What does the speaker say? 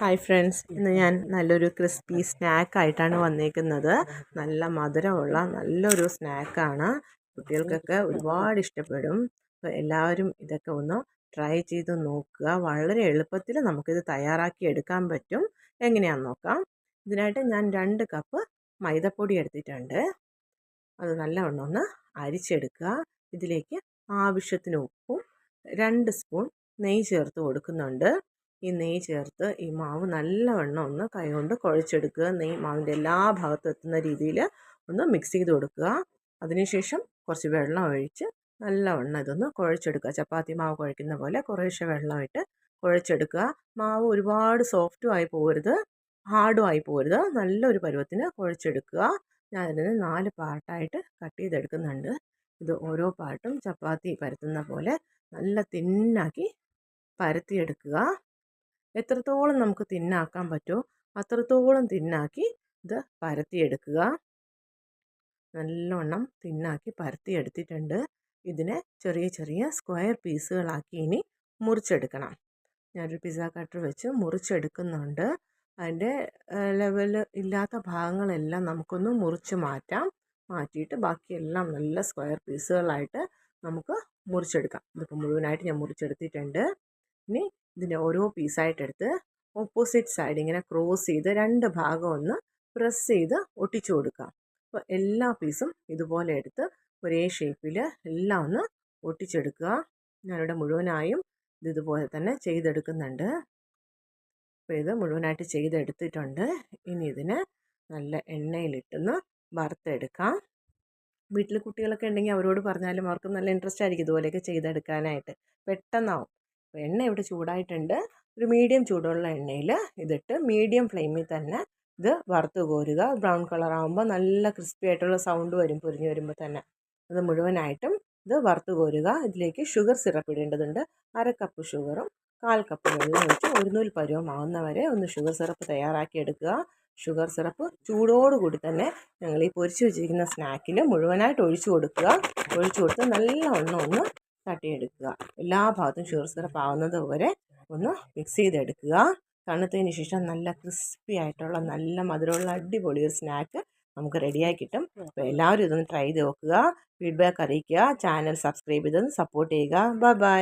Hi friends ഇന്ന് ഞാൻ നല്ലൊരു ക്രിസ്പി സ്നാക്കായിട്ടാണ് വന്നേക്കുന്നത്. നല്ല മധുരമുള്ള നല്ലൊരു സ്നാക്കാണ് കുട്ടികൾക്കൊക്കെ ഒരുപാട് ഇഷ്ടപ്പെടും. എല്ലാവരും ഇതൊക്കെ ഒന്ന് ട്രൈ ചെയ്ത് നോക്കുക. വളരെ എളുപ്പത്തിൽ നമുക്കിത് തയ്യാറാക്കി എടുക്കാൻ പറ്റും. എങ്ങനെയാണെന്ന് നോക്കാം. ഇതിനായിട്ട് ഞാൻ രണ്ട് കപ്പ് മൈദപ്പൊടി എടുത്തിട്ടുണ്ട്. അത് നല്ലവണ്ണം ഒന്ന് അരിച്ചെടുക്കുക. ഇതിലേക്ക് ആവശ്യത്തിന് ഉപ്പും രണ്ട് സ്പൂൺ നെയ്യ് ചേർത്ത് കൊടുക്കുന്നുണ്ട്. ഈ നെയ്യ് ചേർത്ത് ഈ മാവ് നല്ലവണ്ണം ഒന്ന് കൈകൊണ്ട് കുഴച്ചെടുക്കുക. നെയ്യ് മാവിന്റെ എല്ലാ ഭാഗത്തും എത്തുന്ന രീതിയിൽ ഒന്ന് മിക്സ് ചെയ്ത് കൊടുക്കുക. അതിനുശേഷം കുറച്ച് വെള്ളം ഒഴിച്ച് നല്ലവണ്ണം ഇതൊന്ന് കുഴച്ചെടുക്കുക. ചപ്പാത്തി മാവ് കുഴക്കുന്ന പോലെ കുറേശ്ശെ വെള്ളമിട്ട് കുഴച്ചെടുക്കുക. മാവ് ഒരുപാട് സോഫ്റ്റും ആയി പോകരുത്. ഹാർഡും ആയി പോകരുത്. നല്ലൊരു പരുവത്തിന് കുഴച്ചെടുക്കുക. ഞാൻ അതിനെ നാല് പാർട്ടായിട്ട് കട്ട് ചെയ്തെടുക്കുന്നുണ്ട്. ഇത് ഓരോ പാർട്ടും ചപ്പാത്തി പരത്തുന്ന പോലെ നല്ല തിന്നാക്കി പരത്തിയെടുക്കുക. എത്രത്തോളം നമുക്ക് തിന്നാക്കാൻ പറ്റുമോ അത്രത്തോളം തിന്നാക്കി ഇത് പരത്തിയെടുക്കുക. നല്ലവണ്ണം തിന്നാക്കി പരത്തിയെടുത്തിട്ടുണ്ട്. ഇതിനെ ചെറിയ ചെറിയ സ്ക്വയർ പീസുകളാക്കി ഇനി മുറിച്ചെടുക്കണം. ഞാനൊരു പിസ്സ കട്ടർ വെച്ച് മുറിച്ചെടുക്കുന്നുണ്ട്. അതിന്റെ ലെവൽ ഇല്ലാത്ത ഭാഗങ്ങളെല്ലാം നമുക്കൊന്ന് മുറിച്ച് മാറ്റാം. മാറ്റിയിട്ട് ബാക്കിയെല്ലാം നല്ല സ്ക്വയർ പീസുകളായിട്ട് നമുക്ക് മുറിച്ചെടുക്കാം. ഇതിപ്പോൾ മുഴുവനായിട്ട് ഞാൻ മുറിച്ചെടുത്തിട്ടുണ്ട്. ഇനി ഇതിന്റെ ഓരോ പീസായിട്ടെടുത്ത് ഓപ്പോസിറ്റ് സൈഡ് ഇങ്ങനെ ക്രോസ് ചെയ്ത് രണ്ട് ഭാഗം ഒന്ന് പ്രസ് ചെയ്ത് ഒട്ടിച്ചു കൊടുക്കാം അപ്പോൾ എല്ലാ പീസും ഇതുപോലെ എടുത്ത് ഒരേ ഷേപ്പിൽ എല്ലാം ഒന്ന് ഒട്ടിച്ചെടുക്കുക. ഞാനിവിടെ മുഴുവനായും ഇത് ഇതുപോലെ തന്നെ ചെയ്തെടുക്കുന്നുണ്ട്. അപ്പോൾ ഇത് മുഴുവനായിട്ട് ചെയ്തെടുത്തിട്ടുണ്ട്. ഇനി ഇതിന് നല്ല എണ്ണയിലിട്ടൊന്ന് വറുത്തെടുക്കാം. വീട്ടിൽ കുട്ടികളൊക്കെ ഉണ്ടെങ്കിൽ അവരോട് പറഞ്ഞാലും അവർക്ക് നല്ല ഇൻട്രസ്റ്റ് ആയിരിക്കും ഇതുപോലെയൊക്കെ ചെയ്തെടുക്കാനായിട്ട്. പെട്ടെന്നാവും. അപ്പോൾ എണ്ണ ഇവിടെ ചൂടായിട്ടുണ്ട്. ഒരു മീഡിയം ചൂടുള്ള എണ്ണയിൽ ഇതിട്ട് മീഡിയം ഫ്ലെയിമിൽ തന്നെ ഇത് വറുത്ത് കോരുക. ബ്രൗൺ കളർ ആകുമ്പോൾ നല്ല ക്രിസ്പി ആയിട്ടുള്ള സൗണ്ട് വരും പൊരിഞ്ഞ് വരുമ്പോൾ തന്നെ. അത് മുഴുവനായിട്ടും ഇത് വറുത്ത് കോരുക. ഇതിലേക്ക് ഷുഗർ സിറപ്പ് ഇടേണ്ടതുണ്ട്. അര കപ്പ് ഷുഗറും കാൽ കപ്പ് വെള്ളം ഒഴിച്ച് ഒരു നൂൽ പരുവമാവുന്നവരെ ഒന്ന് ഷുഗർ സിറപ്പ് തയ്യാറാക്കി എടുക്കുക. ഷുഗർ സിറപ്പ് ചൂടോടുകൂടി തന്നെ ഞങ്ങൾ ഈ പൊരിച്ച് വെച്ചിരിക്കുന്ന സ്നാക്കിൽ മുഴുവനായിട്ട് ഒഴിച്ചു കൊടുക്കുക. ഒഴിച്ചു കൊടുത്ത് നല്ലവണ്ണം ഒന്ന് തട്ടിയെടുക്കുക. എല്ലാ ഭാഗത്തും ഷുഗർ ആവുന്നത് വരെ ഒന്ന് മിക്സ് ചെയ്തെടുക്കുക. തണുത്തതിന് ശേഷം നല്ല ക്രിസ്പി ആയിട്ടുള്ള നല്ല മധുരമുള്ള അടിപൊളി ഒരു സ്നാക്ക് നമുക്ക് റെഡിയായി കിട്ടും. അപ്പോൾ എല്ലാവരും ഇതൊന്ന് ട്രൈ ചെയ്ത് നോക്കുക. ഫീഡ്ബാക്ക് അറിയിക്കുക. ചാനൽ സബ്സ്ക്രൈബ് ചെയ്തൊന്ന് സപ്പോർട്ട് ചെയ്യുക. Bye bye